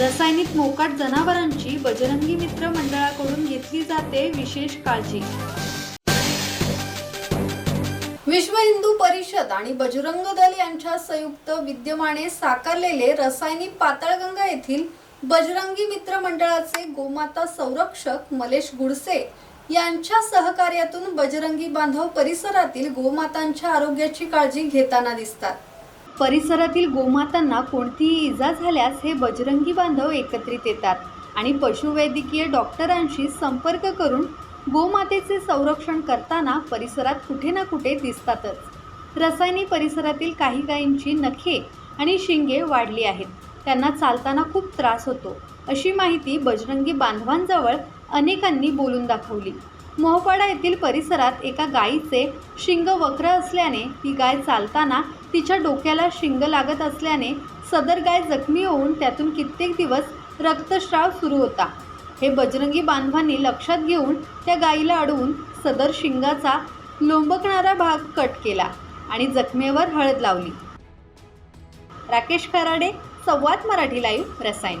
रसायनिक मोकाट जनावरांची बजरंगी मित्र मंडळाकडून घेतली जाते विशेष काळजी. विश्व हिंदू परिषद आणि बजरंग दल यांच्या संयुक्त विद्यमाने साकारलेले रसायनिक पाताळगंगा येथील बजरंगी मित्र मंडळाचे गोमाता संरक्षक मलेश गुडसे यांच्या सहकार्यातून बजरंगी बांधव परिसरातील गोमातांच्या आरोग्याची काळजी घेताना दिसतात. परिसरातील गोमातांना कोणतीही इजा झाल्यास हे बजरंगी बांधव एकत्रित येतात आणि पशुवैद्यकीय डॉक्टरांशी संपर्क करून गोमातेचे संरक्षण करताना परिसरात कुठे ना कुठे दिसतातच. रसायनी परिसरातील काही गायींची नखे आणि शिंगे वाढली आहेत. त्यांना चालताना खूप त्रास होतो. अशी माहिती बजरंगी बांधवांजवळ अनेकांनी बोलून दाखवली. मोहपाडा येथील परिसरात एका गायीचे शिंग वक्र असल्याने ती गाय चालताना तिच्या डोक्याला शिंग लागत असल्याने सदर गाय जखमी होऊन त्यातून कित्येक दिवस रक्तस्राव सुरू होता. हे बजरंगी बांधवांनी लक्षात घेऊन त्या गायीला अडवून सदर शिंगाचा लोंबकणारा भाग कट केला आणि जखमेवर हळद लावली. राकेश खराडे संवाद मराठी लाईव्ह रसायन.